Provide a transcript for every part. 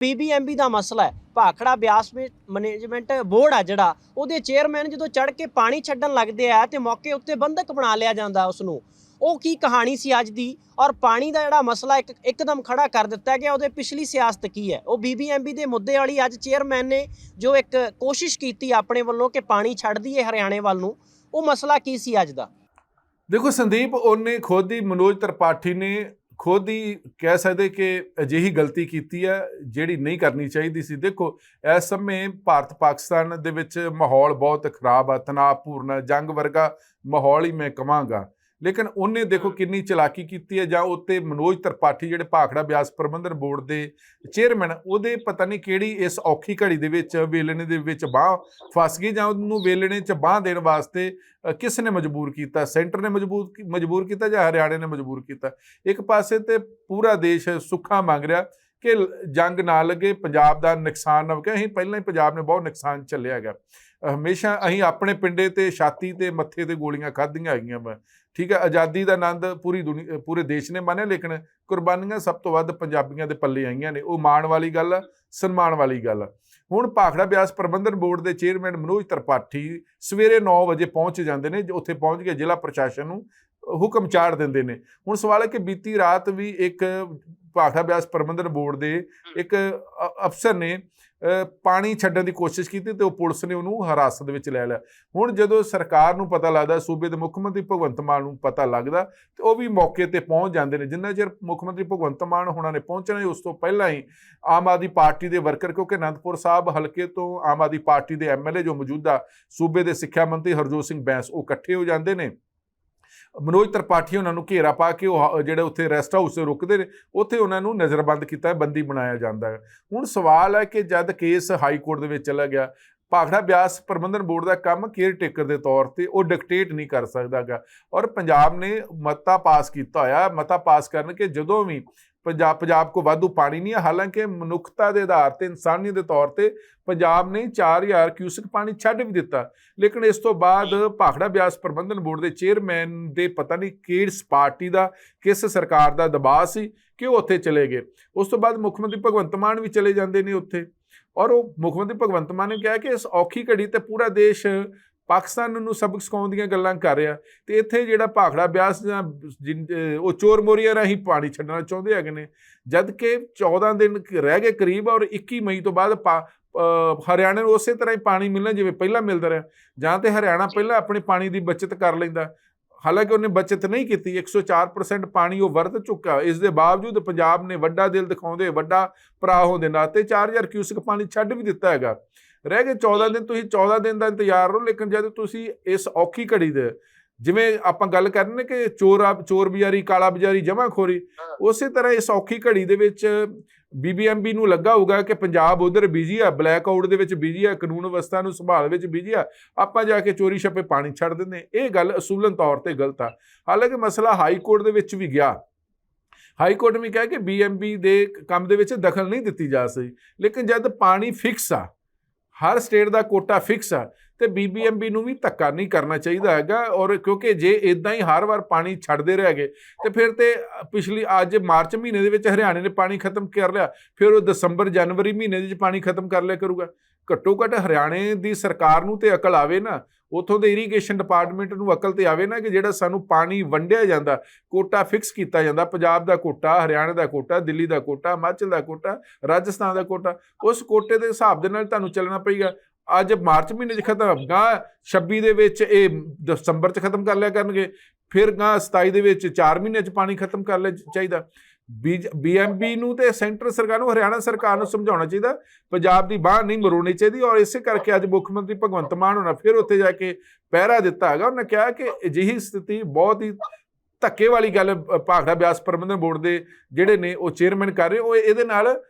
ਪੀਬੀਐਮਬੀ ਦਾ ਮਸਲਾ ਹੈ। Bhakra Beas management board ਆ ਜਿਹੜਾ, ਉਹਦੇ ਚੇਅਰਮੈਨ ਜਦੋਂ ਚੜ ਕੇ ਪਾਣੀ ਛੱਡਣ ਲੱਗਦੇ ਆ ਤੇ ਮੌਕੇ ਉੱਤੇ ਬੰਦਕ ਬਣਾ ਲਿਆ ਜਾਂਦਾ ਉਸ ਨੂੰ ਉਹ ਕੀ ਕਹਾਣੀ ਸੀ ਅੱਜ ਦੀ? ਔਰ ਪਾਣੀ ਦਾ ਜਿਹੜਾ ਮਸਲਾ ਇੱਕ, ਇੱਕਦਮ ਖੜਾ ਕਰ ਦਿੱਤਾ ਗਿਆ, ਉਹਦੇ ਪਿਛਲੀ ਸਿਆਸਤ ਕੀ ਹੈ? ਉਹ ਬੀਬੀਐਮਬੀ ਦੇ ਮੁੱਦੇ ਵਾਲੀ ਅੱਜ ਚੇਅਰਮੈਨ ਨੇ ਜੋ ਇੱਕ ਕੋਸ਼ਿਸ਼ ਕੀਤੀ ਆਪਣੇ ਵੱਲੋਂ ਕਿ ਪਾਣੀ ਛੱਡ ਦਈਏ ਹਰਿਆਣੇ ਵੱਲ ਨੂੰ, ਉਹ ਮਸਲਾ ਕੀ ਸੀ ਅੱਜ ਦਾ? ਦੇਖੋ ਸੰਦੀਪ, ਉਹਨੇ ਖੁਦ ਹੀ ਮਨੋਜ ਤ੍ਰਿਪਾਠੀ ਨੇ ਖੁਦ ਹੀ ਕਹਿ ਸਕਦੇ ਕਿ ਅਜਿਹੀ ਗਲਤੀ ਕੀਤੀ ਹੈ, ਜਿਹੜੀ ਨਹੀਂ ਕਰਨੀ ਚਾਹੀਦੀ ਸੀ। ਦੇਖੋ, ਇਸ ਸਮੇਂ ਭਾਰਤ ਪਾਕਿਸਤਾਨ ਦੇ ਵਿੱਚ ਮਾਹੌਲ ਬਹੁਤ ਖਰਾਬ ਆ, ਤਣਾਅਪੂਰਨ ਜੰਗ ਵਰਗਾ ਮਾਹੌਲ ਹੀ ਮੈਂ ਕਹਾਂਗਾ ਲੇਕਿਨ ਉਹਨੇ ਦੇਖੋ ਕਿੰਨੀ ਚਲਾਕੀ ਕੀਤੀ ਹੈ ਜਾਂ ਉੱਤੇ ਮਨੋਜ ਤਰਪਾਠੀ ਜਿਹੜੇ ਭਾਖੜਾ ਬਿਆਸ ਪ੍ਰਬੰਧਨ ਬੋਰਡ ਦੇ ਚੇਅਰਮੈਨ ਉਹਦੇ ਪਤਾ ਨਹੀਂ ਕਿਹੜੀ ਇਸ ਔਖੀ ਘੜੀ ਦੇ ਵਿੱਚ ਵੇਲਣੇ ਦੇ ਵਿੱਚ ਬਾਹ ਫਸ ਗਈ ਜਾਂ ਉਹਨੂੰ ਵੇਲਣੇ 'ਚ ਬਾਹ ਦੇਣ ਵਾਸਤੇ ਕਿਸ ਨੇ ਮਜਬੂਰ ਕੀਤਾ? ਸੈਂਟਰ ਨੇ ਮਜਬੂਰ ਮਜਬੂਰ ਕੀਤਾ ਜਾਂ ਹਰਿਆਣੇ ਨੇ ਮਜਬੂਰ ਕੀਤਾ? ਇੱਕ ਪਾਸੇ ਤੇ ਪੂਰਾ ਦੇਸ਼ ਸੁੱਖਾ ਮੰਗ ਰਿਹਾ ਕਿ ਲ- ਜੰਗ ਨਾ ਲੱਗੇ, ਪੰਜਾਬ ਦਾ ਨੁਕਸਾਨ ਨਾ ਹੋਵੇ ਅਸੀਂ ਪਹਿਲਾਂ ਹੀ ਪੰਜਾਬ ਨੇ ਬਹੁਤ ਨੁਕਸਾਨ ਚੱਲਿਆ ਹੈਗਾ। ਹਮੇਸ਼ਾ ਅਸੀਂ ਆਪਣੇ ਪਿੰਡੇ ਤੇ, ਛਾਤੀ ਤੇ, ਮੱਥੇ ਤੇ ਗੋਲੀਆਂ ਖਾਧੀਆਂ ਹੈਗੀਆਂ ਵਾ। ਠੀਕ ਹੈ, ਆਜ਼ਾਦੀ ਦਾ ਆਨੰਦ ਪੂਰੀ ਦੁਨੀਆ ਪੂਰੇ ਦੇਸ਼ ਨੇ ਮਾਣਿਆ, ਲੇਕਿਨ ਕੁਰਬਾਨੀਆਂ ਸਭ ਤੋਂ ਵੱਧ ਪੰਜਾਬੀਆਂ ਦੇ ਪੱਲੇ ਆਈਆਂ ਨੇ। ਉਹ ਮਾਣ ਵਾਲੀ ਗੱਲ ਆ, ਸਨਮਾਨ ਵਾਲੀ ਗੱਲ ਆ। ਹੁਣ ਭਾਖੜਾ ਬਿਆਸ ਪ੍ਰਬੰਧਨ ਬੋਰਡ ਦੇ ਚੇਅਰਮੈਨ ਮਨੋਜ ਤਰਪਾਠੀ ਸਵੇਰੇ 9 ਵਜੇ ਪਹੁੰਚ ਜਾਂਦੇ ਨੇ ਉੱਥੇ ਪਹੁੰਚ ਕੇ ਜ਼ਿਲ੍ਹਾ ਪ੍ਰਸ਼ਾਸਨ ਨੂੰ ਹੁਕਮ ਚਾੜ ਦਿੰਦੇ ਨੇ। ਹੁਣ ਸਵਾਲ ਹੈ ਕਿ ਬੀਤੀ ਰਾਤ ਵੀ ਇੱਕ ਭਾਖੜਾ ਬਿਆਸ ਪ੍ਰਬੰਧਨ ਬੋਰਡ ਦੇ ਇੱਕ ਅਫਸਰ ਨੇ ਪਾਣੀ ਛੱਡਣ ਦੀ ਕੋਸ਼ਿਸ਼ ਕੀਤੀ ਤੇ ਉਹ ਪੁਲਿਸ ਨੇ ਉਹਨੂੰ ਹਿਰਾਸਤ ਵਿੱਚ ਲੈ ਲਿਆ। ਹੁਣ ਜਦੋਂ ਸਰਕਾਰ ਨੂੰ ਪਤਾ ਲੱਗਦਾ ਸੂਬੇ ਦੇ ਮੁੱਖ ਮੰਤਰੀ ਭਗਵੰਤ ਮਾਨ ਨੂੰ ਪਤਾ ਲੱਗਦਾ ਤੇ ਉਹ ਵੀ ਮੌਕੇ ਤੇ ਪਹੁੰਚ ਜਾਂਦੇ ਨੇ। ਜਿੰਨਾ ਚਿਰ ਮੁੱਖ ਮੰਤਰੀ ਭਗਵੰਤ ਮਾਨ ਹੋਣਾ ਨੇ ਪਹੁੰਚਣਾ ਉਸ ਤੋਂ ਪਹਿਲਾਂ ਹੀ ਆਮ ਆਦਮੀ ਪਾਰਟੀ ਦੇ ਵਰਕਰ ਕਿਉਂਕਿ ਅਨੰਦਪੁਰ ਸਾਹਿਬ ਹਲਕੇ ਤੋਂ ਆਮ ਆਦਮੀ ਪਾਰਟੀ ਦੇ ਐਮਐਲਏ ਜੋ ਮੌਜੂਦਾ ਸੂਬੇ ਦੇ ਸਿੱਖਿਆ ਮੰਤਰੀ ਹਰਜੋਤ ਸਿੰਘ ਬੈਂਸ ਉਹ ਇਕੱਠੇ ਹੋ ਜਾਂਦੇ ਨੇ। ਮਨੋਜ ਤ੍ਰਿਪਾਠੀ ਉਹਨਾਂ ਨੂੰ ਘੇਰਾ ਪਾ ਕੇ ਉਹ ਹ- ਜਿਹੜੇ ਉੱਥੇ ਰੈਸਟ ਹਾਊਸ ਤੇ ਰੁਕਦੇ ਨੇ, ਉੱਥੇ ਉਹਨਾਂ ਨੂੰ ਨਜ਼ਰਬੰਦ ਕੀਤਾ ਬੰਦੀ ਬਣਾਇਆ ਜਾਂਦਾ ਹੈ। ਹੁਣ ਸਵਾਲ ਹੈ ਕਿ ਜਦ ਕੇਸ ਹਾਈ ਕੋਰਟ ਦੇ ਵਿੱਚ ਚਲਾ ਗਿਆ ਭਾਖੜਾ ਬਿਆਸ ਪ੍ਰਬੰਧਨ ਬੋਰਡ ਦਾ ਕੰਮ ਕੇਅਰ ਟੇਕਰ ਦੇ ਤੌਰ ਤੇ ਉਹ ਡਿਕਟੇਟ ਨਹੀਂ ਕਰ ਸਕਦਾਗਾ। ਔਰ ਪੰਜਾਬ ਨੇ ਮਤਾ ਪਾਸ ਕੀਤਾ ਹੋਇਆ। ਮਤਾ ਪਾਸ ਕਰਨ ਕਿ ਜਦੋਂ ਵੀ ਪੰਜਾਬ ਪੰਜਾਬ ਕੋ ਵਾਧੂ ਪਾਣੀ ਨਹੀਂ ਹੈ, ਹਾਲਾਂਕਿ ਮਨੁੱਖਤਾ ਦੇ ਆਧਾਰ ਤੇ, ਇਨਸਾਨੀਅਤ ਦੇ ਤੌਰ ਤੇ ਪੰਜਾਬ ਨੇ 4000 ਕਿਊਸਿਕ ਪਾਣੀ ਛੱਡ ਵੀ ਦਿੱਤਾ। ਲੇਕਿਨ ਇਸ ਤੋਂ ਬਾਅਦ ਭਾਖੜਾ ਬਿਆਸ ਪ੍ਰਬੰਧਨ ਬੋਰਡ ਦੇ ਚੇਅਰਮੈਨ ਦੇ ਪਤਾ ਨਹੀਂ ਕਿਸ ਪਾਰਟੀ ਦਾ, ਕਿਸ ਸਰਕਾਰ ਦਾ ਦਬਾਅ ਸੀ ਕਿ ਉਹ ਉੱਥੇ ਚਲੇ ਗਏ? ਉਸ ਤੋਂ ਬਾਅਦ ਮੁੱਖ ਮੰਤਰੀ ਭਗਵੰਤ ਮਾਨ ਵੀ ਚਲੇ ਜਾਂਦੇ ਨੇ ਉੱਥੇ। ਔਰ ਉਹ ਮੁੱਖ ਮੰਤਰੀ ਭਗਵੰਤ ਮਾਨ ਨੇ ਕਿਹਾ ਕਿ ਇਸ ਔਖੀ ਘੜੀ ਤੇ ਪੂਰਾ ਦੇਸ਼ ਪਾਕਿਸਤਾਨ ਨੂੰ ਸਬਕ ਸਿਖਾਉਣ ਦੀਆਂ ਗੱਲਾਂ ਕਰ ਰਿਹਾ। ਤੇ ਇੱਥੇ ਜਿਹੜਾ ਭਾਖੜਾ ਬਿਆਸ ਜਾਂ ਉਹ ਚੋਰ ਮੋਰੀਆਂ ਰਾਹੀਂ ਪਾਣੀ ਛੱਡਣਾ ਚਾਹੁੰਦੇ ਹੈਗੇ ਨੇ। ਜਦ ਕਿ 14 ਦਿਨ ਰਹਿ ਗਏ ਕਰੀਬ ਔਰ 21 ਮਈ ਤੋਂ ਬਾਅਦ ਹਰਿਆਣਾ ਨੂੰ ਉਸੇ ਤਰ੍ਹਾਂ ਹੀ ਪਾਣੀ ਮਿਲਣਾ ਜਿਵੇਂ ਪਹਿਲਾਂ ਮਿਲਦਾ ਰਿਹਾ। ਜਾਂ ਤੇ ਹਰਿਆਣਾ ਪਹਿਲਾਂ ਆਪਣੀ ਪਾਣੀ ਦੀ ਬਚਤ ਕਰ ਲੈਂਦਾ। ਹਾਲਾਂਕਿ ਉਹਨੇ ਬਚਤ ਨਹੀਂ ਕੀਤੀ 104% ਪਾਣੀ ਉਹ ਵਰਤ ਚੁੱਕਾ। ਇਸ ਦੇ ਬਾਵਜੂਦ ਪੰਜਾਬ ਨੇ ਵੱਡਾ ਦਿਲ ਦਿਖਾਉਂਦੇ ਵੱਡਾ ਭਰਾ ਹੋਣ ਦੇ ਨਾਤੇ 4000 ਕਿਊਸਕ ਪਾਣੀ ਛੱਡ ਵੀ ਦਿੱਤਾ ਹੈਗਾ। ਰਹਿ ਗਏ 14 ਦਿਨ ਤੁਸੀਂ 14 ਦਿਨ ਦਾ ਇੰਤਜ਼ਾਰ ਕਰੋ ਲੇਕਿਨ ਜਦ ਤੁਸੀਂ ਇਸ ਔਖੀ ਘੜੀ ਦੇ ਜਿਵੇਂ ਆਪਾਂ ਗੱਲ ਕਰਨੇ ਨੇ ਕਿ ਚੋਰ ਚੋਰ ਬਜ਼ਾਰੀ ਕਾਲਾ ਬਜ਼ਾਰੀ ਜਮਾਖੋਰੀ ਉਸੇ ਤਰ੍ਹਾਂ ਇਸ ਔਖੀ ਘੜੀ ਦੇ ਵਿੱਚ ਬੀਬੀਐਮਬੀ ਨੂੰ ਲੱਗਾ ਹੋਊਗਾ ਕਿ ਪੰਜਾਬ ਉਧਰ ਬਿਜ਼ੀ ਆ ਬਲੈਕ ਆਊਟ ਦੇ ਵਿੱਚ ਬਿਜ਼ੀ ਆ ਕਾਨੂੰਨ ਵਿਵਸਥਾ ਨੂੰ ਸੰਭਾਲ ਵਿੱਚ ਬਿਜ਼ੀ ਆ ਆਪਾਂ ਜਾ ਕੇ ਚੋਰੀ ਛੱਪੇ ਪਾਣੀ ਛੱਡ ਦਿੰਦੇ ਇਹ ਗੱਲ ਅਸੂਲਨ ਤੌਰ ਤੇ ਗਲਤ ਆ। ਹਾਲਾਂਕਿ ਮਸਲਾ ਹਾਈ ਕੋਰਟ ਦੇ ਵਿੱਚ ਵੀ ਗਿਆ। ਹਾਈ ਕੋਰਟ ਨੇ ਕਿਹਾ ਕਿ ਬੀਐਮਬੀ ਦੇ ਕੰਮ ਦੇ ਵਿੱਚ ਦਖਲ ਨਹੀਂ ਦਿੱਤੀ ਜਾ ਸਕਦੀ ਲੇਕਿਨ ਜਦ ਪਾਣੀ ਫਿਕਸ ਆ ਹਰ ਸਟੇਟ ਦਾ ਕੋਟਾ ਫਿਕਸ ਆ ਤੇ ਬੀਬੀਐਮਬੀ ਨੂੰ ਵੀ ਧੱਕਾ ਨਹੀਂ ਕਰਨਾ ਚਾਹੀਦਾ ਹੈਗਾ ਔਰ ਕਿਉਂਕਿ ਜੇ ਇਦਾਂ ਹੀ ਹਰ ਵਾਰ ਪਾਣੀ ਛੱਡਦੇ ਰਹੇਗੇ ਤੇ ਫਿਰ ਤੇ ਪਿਛਲੀ ਅੱਜ ਮਾਰਚ ਮਹੀਨੇ ਦੇ ਵਿੱਚ ਹਰਿਆਣੇ ਨੇ ਪਾਣੀ ਖਤਮ ਕਰ ਲਿਆ, ਫਿਰ ਉਹ ਦਸੰਬਰ ਜਨਵਰੀ ਮਹੀਨੇ ਦੇ ਵਿੱਚ ਪਾਣੀ ਖਤਮ ਕਰ ਲਿਆ ਕਰੂਗਾ। ਘੱਟੋ ਘੱਟ ਹਰਿਆਣੇ ਦੀ ਸਰਕਾਰ ਨੂੰ ਤੇ ਅਕਲ ਆਵੇ ਨਾ, ਉਥੋਂ ਦੇ ਇਰੀਗੇਸ਼ਨ ਡਿਪਾਰਟਮੈਂਟ ਨੂੰ ਅਕਲ ਤੇ ਆਵੇ ਨਾ ਕਿ ਜਿਹੜਾ ਸਾਨੂੰ ਪਾਣੀ ਵੰਡਿਆ ਜਾਂਦਾ, ਕੋਟਾ ਫਿਕਸ ਕੀਤਾ ਜਾਂਦਾ, ਪੰਜਾਬ ਦਾ ਕੋਟਾ, ਹਰਿਆਣਾ ਦਾ ਕੋਟਾ, ਦਿੱਲੀ ਦਾ ਕੋਟਾ, ਹਿਮਾਚਲ ਦਾ ਕੋਟਾ, ਰਾਜਸਥਾਨ ਦਾ ਕੋਟਾ, ਉਸ ਕੋਟੇ ਦੇ ਹਿਸਾਬ ਦੇ ਨਾਲ ਤੁਹਾਨੂੰ ਚੱਲਣਾ ਪਏਗਾ। ਅੱਜ ਮਾਰਚ ਮਹੀਨੇ 'ਚ ਖਤਮ ਗਾ 26 ਦੇ ਵਿੱਚ ਇਹ ਦਸੰਬਰ 'ਚ ਖਤਮ ਕਰ ਲਿਆ ਕਰਨਗੇ, ਫਿਰ ਗਾ 27 ਦੇ ਵਿੱਚ 4 ਮਹੀਨੇ 'ਚ ਪਾਣੀ ਖਤਮ ਕਰ ਲੈ ਚਾਹੀਦਾ। ਬੀਐਮਬੀ ਨੂੰ ਤੇ ਸੈਂਟਰ ਸਰਕਾਰ ਨੂੰ, ਹਰਿਆਣਾ ਸਰਕਾਰ ਨੂੰ ਸਮਝਾਉਣਾ ਚਾਹੀਦਾ, ਪੰਜਾਬ ਦੀ ਬਾਹ ਨਹੀਂ ਮਰੋਣੀ ਚਾਹੀਦੀ ਔਰ ਇਸੇ ਕਰਕੇ ਅੱਜ ਮੁੱਖ ਮੰਤਰੀ ਭਗਵੰਤ ਮਾਨ ਹੋਣਾ ਫਿਰ ਉੱਥੇ ਜਾ ਕੇ ਪਹਿਰਾ ਦਿੱਤਾ ਹੈਗਾ। ਉਹਨੇ ਕਿਹਾ ਕਿ ਅਜਿਹੀ ਸਥਿਤੀ ਬਹੁਤ ਹੀ ਧੱਕੇ ਵਾਲੀ ਗੱਲ ਭਾਖੜਾ ਬਿਆਸ ਪ੍ਰਬੰਧਨ ਬੋਰਡ ਦੇ ਜਿਹੜੇ ਨੇ ਉਹ ਚੇਅਰਮੈਨ ਕਰ ਰਹੇ, ਉਹ ਇਹਦੇ ਨਾਲ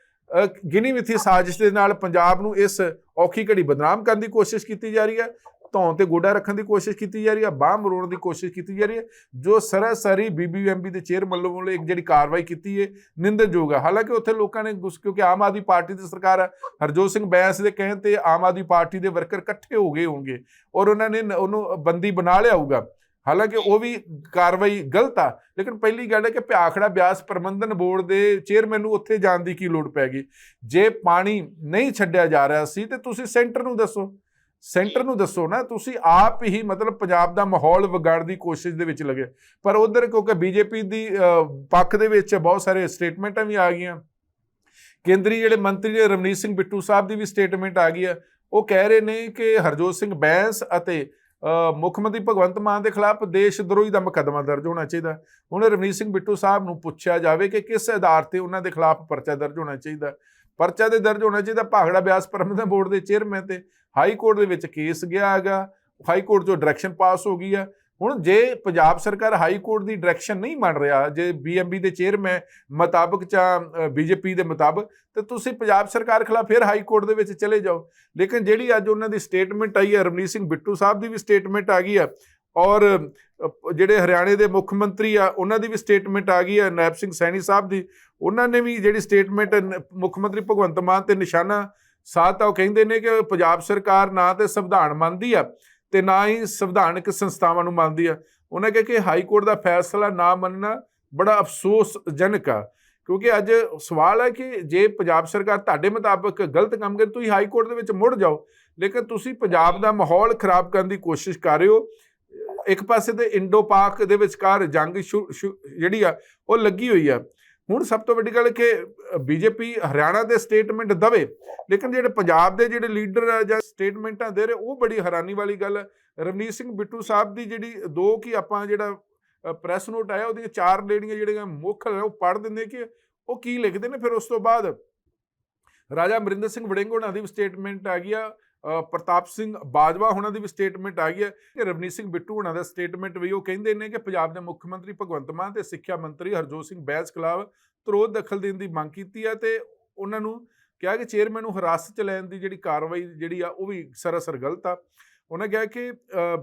ਗਿਨੀ ਮਿੱਥੀ ਸਾਜ਼ਿਸ਼ ਦੇ ਨਾਲ ਪੰਜਾਬ ਨੂੰ ਇਸ ਔਖੀ ਘੜੀ ਬਦਨਾਮ ਕਰਨ ਦੀ ਕੋਸ਼ਿਸ਼ ਕੀਤੀ ਜਾ ਰਹੀ ਹੈ, ਧੌਣ ਤੇ ਗੋਡਾ ਰੱਖਣ ਦੀ ਕੋਸ਼ਿਸ਼ ਕੀਤੀ ਜਾ ਰਹੀ ਹੈ, ਬਾਹ ਮਰੋੜਨ ਦੀ ਕੋਸ਼ਿਸ਼ ਕੀਤੀ ਜਾ ਰਹੀ ਹੈ, ਜੋ ਸਰਾਸਰੀ ਬੀਬੀਐਮਬੀ ਦੇ ਚੇਅਰਮੈਨ ਵੱਲੋਂ ਇੱਕ ਜਿਹੜੀ ਕਾਰਵਾਈ ਕੀਤੀ ਹੈ, ਨਿੰਦਣਯੋਗ ਹੈ। ਹਾਲਾਂਕਿ ਉੱਥੇ ਲੋਕਾਂ ਨੇ ਗੁੱਸ, ਕਿਉਂਕਿ ਆਮ ਆਦਮੀ ਪਾਰਟੀ ਦੀ ਸਰਕਾਰ ਹੈ, ਹਰਜੋਤ ਸਿੰਘ ਬੈਂਸ ਦੇ ਕਹਿਣ ਤੇ ਆਮ ਆਦਮੀ ਪਾਰਟੀ ਦੇ ਵਰਕਰ ਇਕੱਠੇ ਹੋ ਗਏ ਹੋਣਗੇ ਔਰ ਉਹਨਾਂ ਨੇ, ਉਹਨੂੰ ਬੰਦੀ ਬਣਾ ਲਿਆ ਹੋਊਗਾ। ਹਾਲਾਂਕਿ ਉਹ ਵੀ ਕਾਰਵਾਈ ਗਲਤ ਆ, ਲੇਕਿਨ ਪਹਿਲੀ ਗੱਲ ਹੈ ਕਿ ਭਿਆਖੜਾ ਬਿਆਸ ਪ੍ਰਬੰਧਨ ਬੋਰਡ ਦੇ ਚੇਅਰਮੈਨ ਨੂੰ ਉੱਥੇ ਜਾਣ ਦੀ ਕੀ ਲੋੜ ਪੈ ਗਈ? ਜੇ ਪਾਣੀ ਨਹੀਂ ਛੱਡਿਆ ਜਾ ਰਿਹਾ ਸੀ ਤੇ ਤੁਸੀਂ ਸੈਂਟਰ ਨੂੰ ਦੱਸੋ। ਸੈਂਟਰ ਨੂੰ ਦੱਸੋ ਨਾ, ਤੁਸੀਂ ਆਪ ਹੀ ਮਤਲਬ ਪੰਜਾਬ ਦਾ ਮਾਹੌਲ ਵਿਗਾੜਨ ਦੀ ਕੋਸ਼ਿਸ਼ ਦੇ ਵਿੱਚ ਲੱਗੇ। ਪਰ ਉਧਰ ਕਿਉਂਕਿ ਬੀਜੇਪੀ ਦੀ ਪੱਖ ਦੇ ਵਿੱਚ ਬਹੁਤ ਸਾਰੇ ਸਟੇਟਮੈਂਟਾਂ ਵੀ ਆ ਗਈਆਂ। ਕੇਂਦਰੀ ਜਿਹੜੇ ਮੰਤਰੀ ਨੇ ਰਵਨੀਤ ਸਿੰਘ ਬਿੱਟੂ ਸਾਹਿਬ ਦੀ ਵੀ ਸਟੇਟਮੈਂਟ ਆ ਗਈ ਆ। ਉਹ ਕਹਿ ਰਹੇ ਨੇ ਕਿ ਹਰਜੋਤ ਸਿੰਘ ਬੈਂਸ ਅਤੇ ਮੁੱਖ ਮੰਤਰੀ ਭਗਵੰਤ ਮਾਨ ਦੇ ਖਿਲਾਫ ਦੇਸ਼ ਦਰੋਹੀ ਦਾ ਮੁਕੱਦਮਾ ਦਰਜ ਹੋਣਾ ਚਾਹੀਦਾ। ਹੁਣ ਰਵਨੀਤ ਸਿੰਘ ਬਿੱਟੂ ਸਾਹਿਬ ਨੂੰ ਪੁੱਛਿਆ ਜਾਵੇ ਕਿ ਕਿਸ ਆਧਾਰ ਤੇ ਉਹਨਾਂ ਦੇ ਖਿਲਾਫ ਪਰਚਾ ਦਰਜ ਹੋਣਾ ਚਾਹੀਦਾ। ਪਰਚਾ ਦੇ ਦਰਜ ਹੋਣਾ ਚਾਹੀਦਾ ਭਾਖੜਾ ਬਿਆਸ ਪ੍ਰਬੰਧਨ ਬੋਰਡ ਦੇ ਚੇਅਰਮੈਨ ਤੇ। ਹਾਈ ਕੋਰਟ ਦੇ ਵਿੱਚ ਕੇਸ ਗਿਆ ਹੈਗਾ। ਹਾਈ ਕੋਰਟ ਤੋਂ ਡਾਇਰੈਕਸ਼ਨ ਪਾਸ ਹੋ ਗਈ ਆ। ਹੁਣ ਜੇ ਪੰਜਾਬ ਸਰਕਾਰ ਹਾਈ ਕੋਰਟ ਦੀ ਡਾਇਰੈਕਸ਼ਨ ਨਹੀਂ ਮੰਨ ਰਿਹਾ, ਜੇ ਬੀਐਮਬੀ ਦੇ ਚੇਅਰਮੈਨ ਮੁਤਾਬਕ ਜਾਂ ਬੀਜੇਪੀ ਦੇ ਮੁਤਾਬਕ, ਤੇ ਤੁਸੀਂ ਪੰਜਾਬ ਸਰਕਾਰ ਖਿਲਾਫ ਫਿਰ ਹਾਈ ਕੋਰਟ ਦੇ ਵਿੱਚ ਚਲੇ ਜਾਓ। ਲੇਕਿਨ ਜਿਹੜੀ ਅੱਜ ਉਹਨਾਂ ਦੀ ਸਟੇਟਮੈਂਟ ਆਈ ਹੈ, ਰਵਨੀਤ ਸਿੰਘ ਬਿੱਟੂ ਸਾਹਿਬ ਦੀ ਵੀ ਸਟੇਟਮੈਂਟ ਆ ਗਈ ਆ ਔਰ ਜਿਹੜੇ ਹਰਿਆਣੇ ਦੇ ਮੁੱਖ ਮੰਤਰੀ ਆ, ਉਹਨਾਂ ਦੀ ਵੀ ਸਟੇਟਮੈਂਟ ਆ ਗਈ ਹੈ ਨੈਬ ਸਿੰਘ ਸੈਣੀ ਸਾਹਿਬ ਦੀ, ਉਹਨਾਂ ਨੇ ਵੀ ਜਿਹੜੀ ਸਟੇਟਮੈਂਟ ਮੁੱਖ ਮੰਤਰੀ ਭਗਵੰਤ ਮਾਨ ਤੇ ਨਿਸ਼ਾਨਾ ਸਾਧ ਤਾਂ ਉਹ ਕਹਿੰਦੇ ਨੇ ਕਿ ਪੰਜਾਬ ਸਰਕਾਰ ਨਾ ਤੇ ਸੰਵਿਧਾਨ ਮੰਨਦੀ ਆ। ਤੇ ਨਾ ਹੀ ਸੰਵਿਧਾਨਕ ਸੰਸਥਾਵਾਂ ਨੂੰ ਮੰਨਦੀ ਆ। ਉਹਨਾਂ ਕਿਹਾ ਕਿ ਹਾਈ ਕੋਰਟ ਦਾ ਫੈਸਲਾ ਨਾ ਮੰਨਣਾ ਬੜਾ ਅਫਸੋਸਜਨਕ ਆ। ਕਿਉਂਕਿ ਅੱਜ ਸਵਾਲ ਹੈ ਕਿ ਜੇ ਪੰਜਾਬ ਸਰਕਾਰ ਤੁਹਾਡੇ ਮੁਤਾਬਕ ਗਲਤ ਕੰਮ ਕਰੇ, ਤੁਸੀਂ ਹਾਈ ਕੋਰਟ ਦੇ ਵਿੱਚ ਮੁੜ ਜਾਓ। ਲੇਕਿਨ ਤੁਸੀਂ ਪੰਜਾਬ ਦਾ ਮਾਹੌਲ ਖਰਾਬ ਕਰਨ ਦੀ ਕੋਸ਼ਿਸ਼ ਕਰ ਰਹੇ ਹੋ। ਇੱਕ ਪਾਸੇ ਤੇ ਇੰਡੋ ਪਾਕ ਦੇ ਵਿਚਕਾਰ ਜੰਗ ਸ਼ੁ- ਸ਼ੁ- ਜਿਹੜੀ ਆ, ਉਹ ਲੱਗੀ ਹੋਈ ਆ। ਹੁਣ ਸਭ ਤੋਂ ਵੱਡੀ ਗੱਲ ਕਿ ਬੀਜੇਪੀ ਹਰਿਆਣਾ ਦੇ ਸਟੇਟਮੈਂਟ ਦਵੇ, ਲੇਕਿਨ ਜਿਹੜੇ ਪੰਜਾਬ ਦੇ ਜਿਹੜੇ ਲੀਡਰ ਆ ਜਾਂ ਸਟੇਟਮੈਂਟਾਂ ਦੇ ਰਹੇ, ਉਹ ਬੜੀ ਹੈਰਾਨੀ ਵਾਲੀ ਗੱਲ ਹੈ ਰਵਨੀਤ ਸਿੰਘ ਬਿੱਟੂ ਸਾਹਿਬ ਦੀ ਜਿਹੜੀ ਦੋ ਕੀ ਆਪਾਂ ਜਿਹੜਾ ਪ੍ਰੈਸ ਨੋਟ ਆਇਆ, ਉਹਦੀਆਂ ਚਾਰ ਲੇੜੀਆਂ ਜਿਹੜੀਆਂ ਮੁੱਖ ਨੇ, ਉਹ ਪੜ੍ਹ ਦਿੰਦੇ ਕਿ ਉਹ ਕੀ ਲਿਖਦੇ ਨੇ, ਫਿਰ ਉਸ ਤੋਂ ਬਾਅਦ ਰਾਜਾ ਅਮਰਿੰਦਰ ਸਿੰਘ ਵੜਿੰਗ ਉਹਨਾਂ ਦੀ ਵੀ ਸਟੇਟਮੈਂਟ ਆ ਗਈ ਆ ਪ੍ਰਤਾਪ ਸਿੰਘ ਬਾਜਵਾ ਉਹਨਾਂ ਦੀ ਵੀ ਸਟੇਟਮੈਂਟ ਆ ਗਈ ਹੈ ਕਿ ਰਵਨੀਤ ਸਿੰਘ ਬਿੱਟੂ ਉਹਨਾਂ ਦਾ ਸਟੇਟਮੈਂਟ ਵੀ ਉਹ ਕਹਿੰਦੇ ਨੇ ਕਿ ਪੰਜਾਬ ਦੇ ਮੁੱਖ ਮੰਤਰੀ ਭਗਵੰਤ ਮਾਨ ਤੇ ਸਿੱਖਿਆ ਮੰਤਰੀ ਹਰਜੋਤ ਸਿੰਘ ਬੈਂਸ ਖਿਲਾਫ ਤੁਰੰਤ ਦਖਲ ਦੇਣ ਦੀ ਮੰਗ ਕੀਤੀ ਹੈ ਤੇ ਉਹਨਾਂ ਨੂੰ ਕਿਹਾ ਕਿ ਚੇਅਰਮੈਨ ਨੂੰ ਹਿਰਾਸਤ ਚ ਲੈਣ ਦੀ ਜਿਹੜੀ ਕਾਰਵਾਈ ਜਿਹੜੀ ਆ ਉਹ ਵੀ ਸਰਾਸਰ ਗਲਤ ਆ। ਉਹਨਾਂ ਕਿਹਾ ਕਿ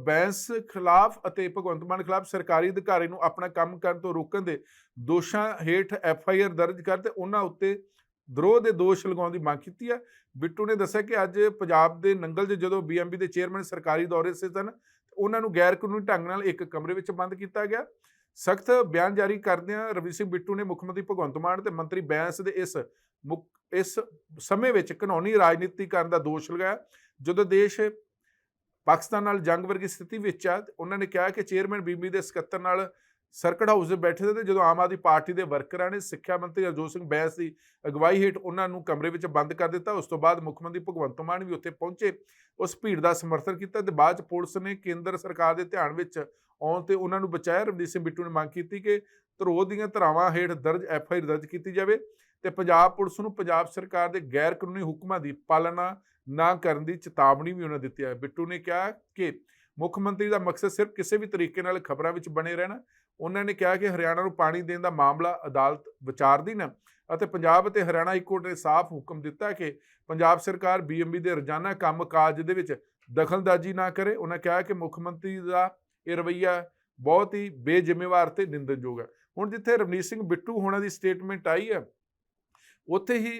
ਬੈਂਸ ਖਿਲਾਫ ਅਤੇ ਭਗਵੰਤ ਮਾਨ ਖਿਲਾਫ ਸਰਕਾਰੀ ਅਧਿਕਾਰੀ ਨੂੰ ਆਪਣਾ ਕੰਮ ਕਰਨ ਤੋਂ ਰੋਕਣ ਦੇ ਦੋਸ਼ਾਂ ਹੇਠ ਐਫ ਆਈ ਆਰ ਦਰਜ ਕਰ ਤੇ ਉਹਨਾਂ ਉੱਤੇ ਦਰੋਹ ਦੇ ਦੋਸ਼ ਲਗਾਉਣ ਦੀ ਮੰਗ ਕੀਤੀ ਹੈ ਬਿੱਟੂ ਨੇ ਦੱਸਿਆ ਕਿ ਅੱਜ ਪੰਜਾਬ ਦੇ ਨੰਗਲ 'ਚ ਜਦੋਂ ਬੀਐਮਬੀ ਦੇ ਚੇਅਰਮੈਨ ਸਰਕਾਰੀ ਦੌਰੇ 'ਤੇ ਸਨ, ਉਹਨਾਂ ਨੂੰ ਗੈਰ ਕਾਨੂੰਨੀ ਢੰਗ ਨਾਲ ਇੱਕ ਕਮਰੇ ਵਿੱਚ ਬੰਦ ਕੀਤਾ ਗਿਆ। ਸਖਤ ਬਿਆਨ ਜਾਰੀ ਕਰਦਿਆਂ ਰਵੀ ਸਿੰਘ ਬਿੱਟੂ ਨੇ ਮੁੱਖ ਮੰਤਰੀ ਭਗਵੰਤ ਮਾਨ ਤੇ ਮੰਤਰੀ ਬੈਂਸ ਦੇ ਇਸ ਮੁੱਖ, ਇਸ ਸਮੇਂ ਵਿੱਚ ਕਾਨੂੰਨੀ ਰਾਜਨੀਤੀ ਕਰਨ ਦਾ ਦੋਸ਼ ਲਗਾਇਆ। ਜਦੋਂ ਦੇਸ਼ ਪਾਕਿਸਤਾਨ ਨਾਲ ਜੰਗ ਵਰਗੀ ਸਥਿਤੀ ਵਿੱਚ ਆ ਤੇ ਉਹਨਾਂ ਨੇ ਕਿਹਾ ਕਿ ਚੇਅਰਮੈਨ ਬੀਬੀ ਦੇ ਸਕੱਤਰ ਨਾਲ ਸਰਕਟ ਹਾਊਸ ਦੇ ਬੈਠੇ ਸੀ ਤੇ ਜਦੋਂ ਆਮ ਆਦਮੀ ਪਾਰਟੀ ਦੇ ਵਰਕਰਾਂ ਨੇ ਸਿੱਖਿਆ ਮੰਤਰੀ ਹਰਜੋਤ ਸਿੰਘ ਬੈਂਸ ਦੀ ਅਗਵਾਈ ਹੇਠ ਉਹਨਾਂ ਨੂੰ ਕਮਰੇ ਵਿੱਚ ਬੰਦ ਕਰ ਦਿੱਤਾ, ਉਸ ਤੋਂ ਬਾਅਦ ਮੁੱਖ ਮੰਤਰੀ ਭਗਵੰਤ ਮਾਨ ਵੀ ਉੱਥੇ ਪਹੁੰਚੇ, ਉਸ ਭੀੜ ਦਾ ਸਮਰਥਨ ਕੀਤਾ ਤੇ ਬਾਅਦ ਚ ਪੁਲਿਸ ਨੇ ਕੇਂਦਰ ਸਰਕਾਰ ਦੇ ਧਿਆਨ ਵਿੱਚ ਆਉਣ ਤੇ ਉਹਨਾਂ ਨੂੰ ਬਚਾਇਆ। ਰਵਨੀਤ ਸਿੰਘ ਬਿੱਟੂ ਨੇ ਮੰਗ ਕੀਤੀ ਕਿ ਧਰੋਹ ਦੀਆਂ ਧਰਾਵਾਂ ਹੇਠ ਦਰਜ, ਐਫ ਆਈ ਆਰ ਦਰਜ ਕੀਤੀ ਜਾਵੇ ਤੇ ਪੰਜਾਬ ਪੁਲਿਸ ਨੂੰ ਪੰਜਾਬ ਸਰਕਾਰ ਦੇ ਗੈਰ ਕਾਨੂੰਨੀ ਹੁਕਮਾਂ ਦੀ ਪਾਲਣਾ ਨਾ ਕਰਨ ਦੀ ਚੇਤਾਵਨੀ ਵੀ ਉਹਨਾਂ ਦਿੱਤੀ ਹੈ ਬਿੱਟੂ ਨੇ ਕਿਹਾ ਕਿ ਮੁੱਖ ਮੰਤਰੀ ਦਾ ਮਕਸਦ ਸਿਰਫ ਕਿਸੇ ਵੀ ਤਰੀਕੇ ਨਾਲ ਖਬਰਾਂ ਵਿੱਚ ਬਣੇ ਰਹਿਣਾ। ਉਹਨਾਂ ਨੇ ਕਿਹਾ ਕਿ ਹਰਿਆਣਾ ਨੂੰ ਪਾਣੀ ਦੇਣ ਦਾ ਮਾਮਲਾ ਅਦਾਲਤ ਵਿਚਾਰਦੀ ਨਾ। ਅਤੇ ਪੰਜਾਬ ਅਤੇ ਹਰਿਆਣਾ ਹਾਈ ਕੋਰਟ ਨੇ ਸਾਫ਼ ਹੁਕਮ ਦਿੱਤਾ ਕਿ ਪੰਜਾਬ ਸਰਕਾਰ ਬੀਐਮਬੀ ਦੇ ਰੋਜ਼ਾਨਾ ਕੰਮਕਾਜ ਦੇ ਵਿੱਚ ਦਖਲਅੰਦਾਜ਼ੀ ਨਾ ਕਰੇ। ਉਹਨਾਂ ਕਿਹਾ ਕਿ ਮੁੱਖ ਮੰਤਰੀ ਦਾ ਇਹ ਰਵੱਈਆ ਬਹੁਤ ਹੀ ਬੇਜ਼ਿੰਮੇਵਾਰ ਤੇ ਨਿੰਦਣਯੋਗ ਹੈ। ਹੁਣ ਜਿੱਥੇ ਰਵਨੀਤ ਸਿੰਘ ਬਿੱਟੂ ਹੋਣਾ ਦੀ ਸਟੇਟਮੈਂਟ ਆਈ ਹੈ, ਉੱਥੇ ਹੀ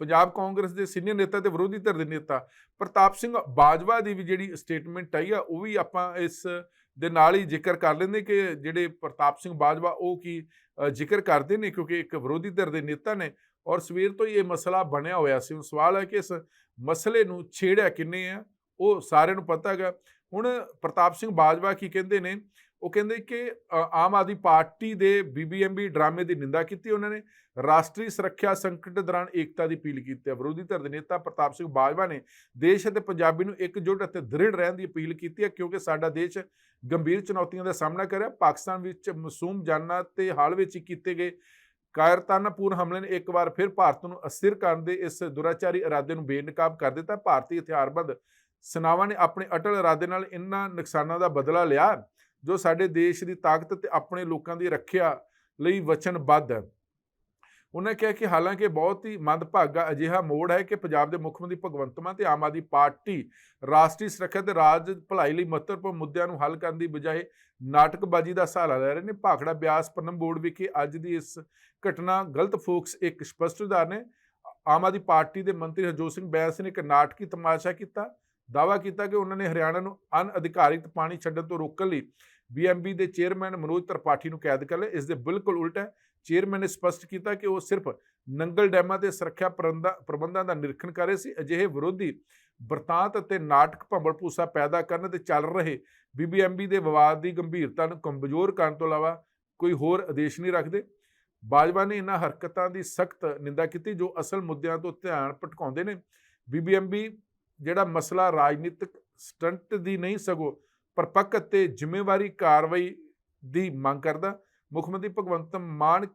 ਪੰਜਾਬ ਕਾਂਗਰਸ ਦੇ ਸੀਨੀਅਰ ਨੇਤਾ ਤੇ ਵਿਰੋਧੀ ਧਿਰ ਦੇ ਨੇਤਾ ਪ੍ਰਤਾਪ ਸਿੰਘ ਬਾਜਵਾ ਦੀ ਵੀ ਜਿਹੜੀ ਸਟੇਟਮੈਂਟ ਆਈ ਆ, ਉਹ ਵੀ ਆਪਾਂ ਇਸ ਦੇ ਨਾਲ ਹੀ ਜ਼ਿਕਰ ਕਰ ਲੈਂਦੇ ਕਿ ਜਿਹੜੇ ਪ੍ਰਤਾਪ ਸਿੰਘ ਬਾਜਵਾ, ਉਹ ਕੀ ਜ਼ਿਕਰ ਕਰਦੇ ਨੇ ਕਿਉਂਕਿ ਇੱਕ ਵਿਰੋਧੀ ਧਿਰ ਦੇ ਨੇਤਾ ਨੇ ਔਰ ਸਵੇਰ ਤੋਂ ਹੀ ਇਹ ਮਸਲਾ ਬਣਿਆ ਹੋਇਆ ਸੀ। ਹੁਣ ਸਵਾਲ ਹੈ ਕਿ ਇਸ ਮਸਲੇ ਨੂੰ ਛੇੜਿਆ ਕਿੰਨੇ ਆ, ਉਹ ਸਾਰਿਆਂ ਨੂੰ ਪਤਾ ਹੈਗਾ। ਹੁਣ ਪ੍ਰਤਾਪ ਸਿੰਘ ਬਾਜਵਾ ਕੀ ਕਹਿੰਦੇ ਨੇ ਉਹ ਕਹਿੰਦੇ ਕਿ ਆਮ ਆਦਮੀ ਪਾਰਟੀ ਦੇ ਬੀਬੀਐਮਬੀ ਡਰਾਮੇ ਦੀ ਨਿੰਦਾ ਕੀਤੀ ਉਹਨਾਂ ਨੇ। ਰਾਸ਼ਟਰੀ ਸੁਰੱਖਿਆ ਸੰਕਟ ਦੌਰਾਨ ਏਕਤਾ ਦੀ ਅਪੀਲ ਕੀਤੀ ਹੈ। ਵਿਰੋਧੀ ਧਿਰ ਦੇ ਨੇਤਾ ਪ੍ਰਤਾਪ ਸਿੰਘ ਬਾਜਵਾ ਨੇ ਦੇਸ਼ ਅਤੇ ਪੰਜਾਬੀ ਨੂੰ ਇਕਜੁੱਟ ਅਤੇ ਦ੍ਰਿੜ ਰਹਿਣ ਦੀ ਅਪੀਲ ਕੀਤੀ ਹੈ ਕਿਉਂਕਿ ਸਾਡਾ ਦੇਸ਼ ਗੰਭੀਰ ਚੁਣੌਤੀਆਂ ਦਾ ਸਾਹਮਣਾ ਕਰ ਰਿਹਾ ਪਾਕਿਸਤਾਨ ਵਿੱਚ ਮਾਸੂਮ ਜਾਨਾਂ ਤੇ ਹਾਲ ਵਿੱਚ ਹੀ ਕੀਤੇ ਗਏ ਕਾਇਰਤਾਨਾਪੂਰਨ ਹਮਲੇ ਨੇ ਇੱਕ ਵਾਰ ਫਿਰ ਭਾਰਤ ਨੂੰ ਅਸਥਿਰ ਕਰਨ ਦੇ ਇਸ ਦੁਰਾਚਾਰੀ ਇਰਾਦੇ ਨੂੰ ਬੇਨਕਾਬ ਕਰ ਦਿੱਤਾ। ਭਾਰਤੀ ਹਥਿਆਰਬੰਦ ਸੈਨਾਵਾਂ ਨੇ ਆਪਣੇ ਅਟਲ ਇਰਾਦੇ ਨਾਲ ਇਨ੍ਹਾਂ ਨੁਕਸਾਨਾਂ ਦਾ ਬਦਲਾ ਲਿਆ। ਜੋ ਸਾਡੇ ਦੇਸ਼ ਦੀ ਤਾਕਤ ਤੇ ਆਪਣੇ ਲੋਕਾਂ ਦੀ ਰੱਖਿਆ ਲਈ ਵਚਨਬੱਧ ਹੈ। ਉਹਨਾਂ ਕਿਹਾ ਕਿ ਹਾਲਾਂਕਿ ਬਹੁਤ ਹੀ ਮੰਦਭਾਗਾ ਅਜਿਹਾ ਮੋੜ ਹੈ ਕਿ ਪੰਜਾਬ ਦੇ ਮੁੱਖ ਮੰਤਰੀ ਭਗਵੰਤ ਮਾਨ ਤੇ ਆਮ ਆਦਮੀ ਪਾਰਟੀ ਰਾਸ਼ਟਰੀ ਸੁਰੱਖਿਆ ਤੇ ਰਾਜ ਭਲਾਈ ਲਈ ਮਹੱਤਵਪੂਰਨ ਮੁੱਦਿਆਂ ਨੂੰ ਹੱਲ ਕਰਨ ਦੀ ਬਜਾਏ ਨਾਟਕਬਾਜ਼ੀ ਦਾ ਸਹਾਰਾ ਲੈ ਰਹੇ ਨੇ। ਭਾਖੜਾ ਬਿਆਸ ਪਨਮ ਬੋਰਡ ਵਿਖੇ ਅੱਜ ਦੀ ਇਸ ਘਟਨਾ ਗਲਤ ਫੋਕਸ ਇੱਕ ਸਪਸ਼ਟ ਉਦਾਹਰਨ ਹੈ। ਆਮ ਆਦਮੀ ਪਾਰਟੀ ਦੇ ਮੰਤਰੀ ਹਰਜੋਤ ਸਿੰਘ ਬੈਂਸ ਨੇ ਇੱਕ ਨਾਟਕੀ ਤਮਾਸ਼ਾ ਕੀਤਾ। ਦਾਅਵਾ ਕੀਤਾ ਕਿ ਉਹਨਾਂ ਨੇ ਹਰਿਆਣਾ ਨੂੰ ਅਨਅਧਿਕਾਰਿਤ ਪਾਣੀ ਛੱਡਣ ਤੋਂ ਰੋਕਣ ਲਈ ਬੀਐਮਬੀ ਦੇ ਚੇਅਰਮੈਨ ਮਨੋਜ ਤ੍ਰਿਪਾਠੀ ਨੂੰ ਕੈਦ ਕਰ ਲਿਆ। ਇਸ ਦੇ ਬਿਲਕੁਲ ਉਲਟ ਹੈ ਚੇਅਰਮੈਨ ਨੇ ਸਪਸ਼ਟ ਕੀਤਾ ਕਿ ਉਹ ਸਿਰਫ ਨੰਗਲ ਡੈਮਾਂ ਤੇ ਸੁਰੱਖਿਆ ਪ੍ਰਬੰਧਾਂ ਪ੍ਰਬੰਧਾਂ ਦਾ ਨਿਰੀਖਣ ਕਰ ਰਹੇ ਸੀ। ਅਜਿਹੇ ਵਿਰੋਧੀ ਬਰਤਾਂਤ ਅਤੇ ਨਾਟਕ ਭੰਬਲ ਭੂਸਾ ਪੈਦਾ ਕਰਨ ਤੇ ਚੱਲ ਰਹੇ ਬੀਬੀਐਮਬੀ ਦੇ ਵਿਵਾਦ ਦੀ ਗੰਭੀਰਤਾ ਨੂੰ ਕਮਜ਼ੋਰ ਕਰਨ ਤੋਂ ਇਲਾਵਾ ਕੋਈ ਹੋਰ ਆਦੇਸ਼ ਨਹੀਂ ਰੱਖਦੇ। ਬਾਜਵਾ ਨੇ ਇਹਨਾਂ ਹਰਕਤਾਂ ਦੀ ਸਖਤ ਨਿੰਦਾ ਕੀਤੀ, ਜੋ ਅਸਲ ਮੁੱਦਿਆਂ ਤੋਂ ਧਿਆਨ ਭਟਕਾਉਂਦੇ ਨੇ। ਬੀਬੀਐਮਬੀ ਜਿਹੜਾ ਮਸਲਾ ਰਾਜਨੀਤਿਕ ਸਟੰਟ ਦੀ ਨਹੀਂ ਸਗੋਂ ਪਰਪੱਕ ਅਤੇ ਜ਼ਿੰਮੇਵਾਰੀ ਕਾਰਵਾਈ ਦੀ ਮੰਗ ਕਰਦਾ, ਮੁੱਖ ਮੰਤਰੀ ਭਗਵੰਤ ਮਾਨ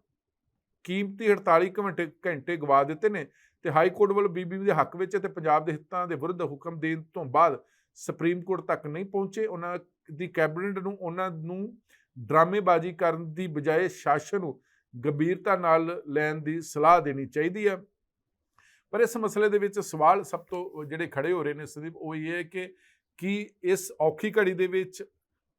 ਕੀਮਤੀ 48 ਘੰਟੇ ਘੰਟੇ ਗਵਾ ਦਿੱਤੇ ਨੇ ਤੇ ਹਾਈ ਕੋਰਟ ਵੱਲੋਂ ਬੀਬੀਐਮਬੀ ਦੇ ਹੱਕ ਵਿੱਚ ਅਤੇ ਪੰਜਾਬ ਦੇ ਹਿੱਤਾਂ ਦੇ ਵਿਰੁੱਧ ਹੁਕਮ ਦੇਣ ਤੋਂ ਬਾਅਦ ਸੁਪਰੀਮ ਕੋਰਟ ਤੱਕ ਨਹੀਂ ਪਹੁੰਚੇ। ਉਹਨਾਂ ਦੀ ਕੈਬਨਿਟ ਨੂੰ, ਉਹਨਾਂ ਨੂੰ ਡਰਾਮੇਬਾਜ਼ੀ ਕਰਨ ਦੀ ਬਜਾਏ ਸ਼ਾਸਨ ਨੂੰ ਗੰਭੀਰਤਾ ਨਾਲ ਲੈਣ ਦੀ ਸਲਾਹ ਦੇਣੀ ਚਾਹੀਦੀ ਹੈ। ਪਰ ਇਸ ਮਸਲੇ ਦੇ ਵਿੱਚ ਸਵਾਲ ਸਭ ਤੋਂ ਜਿਹੜੇ ਖੜੇ ਹੋ ਰਹੇ ਨੇ ਸੰਦੀਪ, ਉਹ ਇਹ ਹੈ ਕਿ ਕੀ ਇਸ ਔਖੀ ਘੜੀ ਦੇ ਵਿੱਚ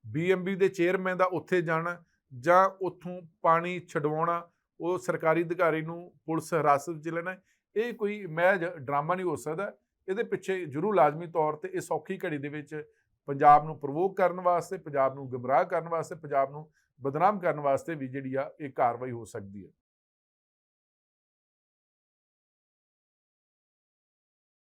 ਬੀਐਮਬੀ ਦੇ ਚੇਅਰਮੈਨ ਦਾ ਉੱਥੇ ਜਾਣਾ ਜਾਂ ਉੱਥੋਂ ਪਾਣੀ ਛਡਵਾਉਣਾ, ਉਹ ਸਰਕਾਰੀ ਅਧਿਕਾਰੀ ਨੂੰ ਪੁਲਿਸ ਹਿਰਾਸਤ ਵਿੱਚ ਲੈਣਾ, ਇਹ ਕੋਈ ਮਹਿਜ ਡਰਾਮਾ ਨਹੀਂ ਹੋ ਸਕਦਾ। ਇਹਦੇ ਪਿੱਛੇ ਜ਼ਰੂਰ ਲਾਜ਼ਮੀ ਤੌਰ ਤੇ ਇਸ ਔਖੀ ਘੜੀ ਦੇ ਵਿੱਚ ਪੰਜਾਬ ਨੂੰ ਪ੍ਰਵੋਕ ਕਰਨ ਵਾਸਤੇ, ਪੰਜਾਬ ਨੂੰ ਗਮਰਾਹ ਕਰਨ ਵਾਸਤੇ, ਪੰਜਾਬ ਨੂੰ ਬਦਨਾਮ ਕਰਨ ਵਾਸਤੇ ਵੀ ਜਿਹੜੀ ਆ ਇਹ ਕਾਰਵਾਈ ਹੋ ਸਕਦੀ ਹੈ।